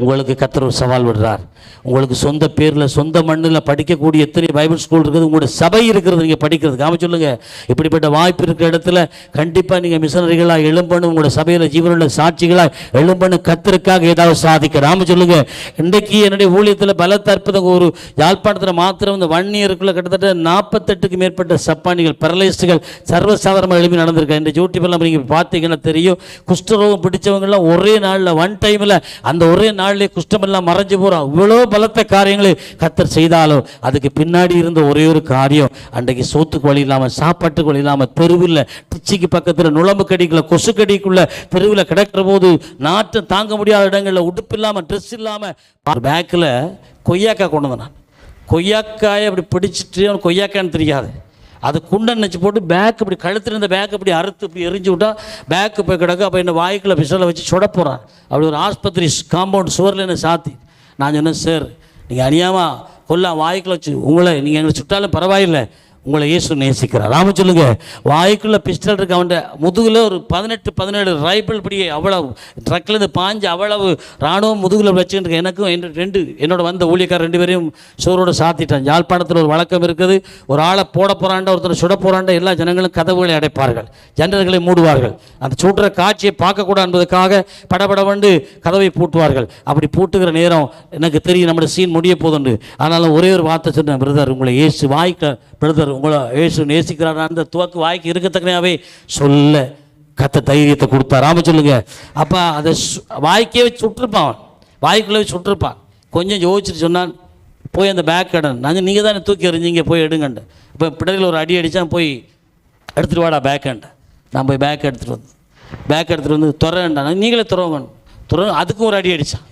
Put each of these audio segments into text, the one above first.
உங்களுக்கு கத்தர் ஒரு சவால் விடுறார். உங்களுக்கு சொந்த பேரில் சொந்த மண்ணில் படிக்கக்கூடிய எத்தனை பைபிள் ஸ்கூல் இருக்குது உங்களோட சபை இருக்கிறது நீங்கள் படிக்கிறதுக்கு. ஆமாம் சொல்லுங்கள் இப்படிப்பட்ட வாய்ப்பு இருக்கிற இடத்துல கண்டிப்பாக நீங்கள் மிஷனரிகளாக எழும்பணும் உங்களோட சபையில் ஜீவனுள்ள சாட்சிகளாக எழும்பணும் கத்தருக்காக ஏதாவது சாதிக்கணும். ஆமாம் சொல்லுங்கள் இன்றைக்கு என்னுடைய ஊழியத்தில் பலத்த அற்புதம். ஒரு யாழ்ப்பாணத்தில் மாத்திரம் இந்த ஒன் கிட்டத்தட்ட நாற்பத்தெட்டுக்கு மேற்பட்ட சப்பானிகள் பெரலைஸ்டுகள் சர்வசாதாரணமாக எழுப்பி நடந்திருக்காங்க இந்த யூடியூப்லாம் நீங்கள் பார்த்தீங்கன்னா தெரியும் குஷ்டரோகம் பிடிச்சவங்கெல்லாம் ஒரே நாளில் ஒன் டைமில் அந்த ஒரே நாளிலே குஷ்டமெல்லாம் மறைஞ்சு போகிறோம் இவ்வளோ பலத்த காரியங்களை கத்தர் செய்தாலும் அதுக்கு பின்னாடி இருந்த ஒரே ஒரு காரியம் அன்றைக்கு சோத்துக்கு வழி இல்லாமல் சாப்பாட்டுக்கு வழி இல்லாமல் தெருவில் டிச்சிக்கு பக்கத்தில் நுழம்பு கடிக்குள்ள கொசு கடிக்குள்ள தெருவில் கிடக்கிற போது நாட்டம் தாங்க முடியாத இடங்களில் உடுப்பு இல்லாமல் ட்ரெஸ் இல்லாமல் பேக்கில் கொய்யாக்காய் கொண்டு வந்தேன். நான் கொய்யாக்காயை அப்படி பிடிச்சிட்டு அவன் கொய்யாக்கான்னு தெரியாது. அது குண்டன் நச்சு போட்டு பேக் இப்படி கழுத்தில் இருந்த பேக் இப்படி அறுத்து இப்படி எரிஞ்சு விட்டால் பேக்கு போய் கிடக்கு. அப்போ என்ன வாய்க்குள்ள பிசலை வச்சு சுட போகிறார் அப்படி ஒரு ஆஸ்பத்திரி காம்பவுண்ட் சுவரில் என்ன சாத்தி. நான் சொன்னேன் சார் நீங்கள் அநியாயமாக கொல்லாம் வாய்க்குள்ள வச்சு உங்களை நீங்கள் எங்களை சுட்டாலும் பரவாயில்லை. உங்களை இயேசு நேசிக்கிறார். ராம சொல்லுங்க. வாய்க்குள்ள பிஸ்டல் இருக்கு அவன் முதுகில் ஒரு பதினெட்டு பதினேழு ரைபிள் இப்படி அவ்வளவு ட்ரக்லேருந்து பாஞ்சு அவ்வளவு ராணுவம் முதுகில் வச்சுட்டு எனக்கும் என் ரெண்டு என்னோட வந்த ஊழியக்கார் ரெண்டு பேரையும் சோரோடு சாத்திட்டான். யாழ்ப்பாணத்தில் ஒரு வழக்கம் இருக்குது. ஒரு ஆளை போட போகிறாண்ட ஒருத்தர் சுட போகிறாண்ட எல்லா ஜனங்களும் கதவுகளை அடைப்பார்கள். ஜன்னல்களை மூடுவார்கள். அந்த சுடுற காட்சியை பார்க்கக்கூடாது என்பதற்காக படபடவண்டு கதவை பூட்டுவார்கள். அப்படி பூட்டுகிற நேரம் எனக்கு தெரியும் நம்மளோட சீன் முடிய போதுண்டு. ஆனாலும் ஒரே ஒரு வார்த்தை சொன்னேன் பிரதர் உங்களை ஏசு வாய்க்க பிரதர் உங்களை ஏசு நேசிக்கிறார்? அந்த துவக்கு வாய்க்கு இருக்கத்தக்கனாவே சொல்ல கத்த தைரியத்தை கொடுத்தார். ஆமாம் சொல்லுங்க. அப்போ அதை சு- வாய்க்கே வச்சு சுட்டிருப்பான் அவன். வாய்க்குள்ளே வச்சு சுட்டிருப்பான். கொஞ்சம் யோசிச்சுட்டு சொன்னான் போய் அந்த பேக் கடன் நாங்கள் நீங்கள் தானே தூக்கி எறிஞ்சிங்க போய் எடுங்கண்ட இப்போ பிடரில் ஒரு அடி அடித்தான் போய் எடுத்துகிட்டு வாடா பேக்கண்ட நான் போய் பேக் எடுத்துகிட்டு வந்து பேக் எடுத்துகிட்டு வந்து துறவேண்டா நீங்களே துறவங்க துற அதுக்கும் ஒரு அடி அடித்தான்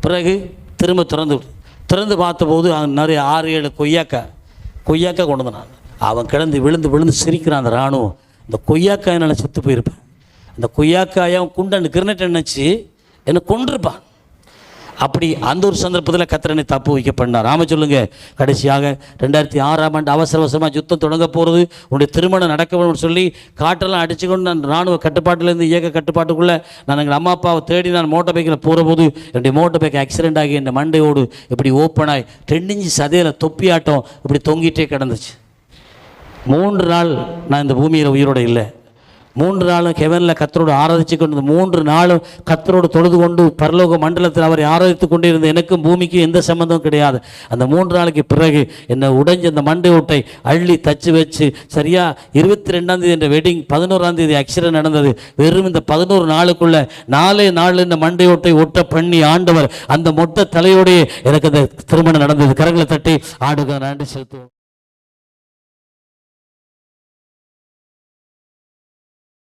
பிறகு திரும்ப திறந்து விடு. திறந்து பார்த்தபோது அங்கே நிறைய ஆறு ஏழு கொய்யாக்காய் கொய்யாக்காய் கொண்டு வந்தான் அவன் கிடந்து விழுந்து விழுந்து சிரிக்கிறான் அந்த ராணுவம் இந்த கொய்யாக்காய் நான் செத்து போயிருப்பேன். அந்த கொய்யாக்காயை அவன் குண்டன் கிரினட் நினச்சி என்னை கொண்டிருப்பான் அப்படி அந்த ஒரு சந்தர்ப்பத்தில் கத்திரனை தப்பு வைக்க பண்ணார். ஆமாம் சொல்லுங்க. கடைசியாக ரெண்டாயிரத்தி ஆறாம் ஆண்டு அவசர அவசரமாக யுத்தம் தொடங்க போகிறது உன்னுடைய திருமணம் நடக்க வேணும்னு சொல்லி காட்டெல்லாம் அடிச்சுக்கொண்டு நான் ராணுவ கட்டுப்பாட்டிலேருந்து இயக்க கட்டுப்பாட்டுக்குள்ளே நான் எங்கள் அம்மா அப்பாவை தேடி நான் மோட்டர் பைக்கில் போகிறபோது என்னுடைய மோட்டர் பைக் ஆக்சிடென்ட் ஆகி என் மண்டையோடு இப்படி ஓப்பனாகி ஆகி சதையில் தொப்பியாட்டம் இப்படி தொங்கிட்டே கிடந்துச்சு. மூன்று நாள் நான் இந்த பூமியில் உயிரோட இல்லை. மூன்று நாளும் ஹெவனில் கத்தரோடு ஆராதிச்சு கொண்டு மூன்று நாளும் கத்தரோடு தொழுது கொண்டு பரலோக மண்டலத்தில் அவரை ஆராதித்து கொண்டிருந்த எனக்கும் பூமிக்கும் எந்த சம்மந்தமும் கிடையாது. அந்த மூன்று நாளைக்கு பிறகு என்னை உடைஞ்சு அந்த மண்டை ஓட்டை அள்ளி தச்சு வச்சு சரியா இருபத்தி ரெண்டாம் தேதி என்ற வெட்டிங் பதினோராம் தேதி அக்ஷரம் நடந்தது. வெறும் இந்த பதினோரு நாளுக்குள்ள நாலே நாள் இந்த மண்டை ஓட்டை ஒட்ட பண்ணி ஆண்டவர் அந்த மொட்டை தலையோடையே எனக்கு அந்த திருமணம் நடந்தது. கரங்களை தட்டி ஆடுக நன்றி செலுத்துவோம்.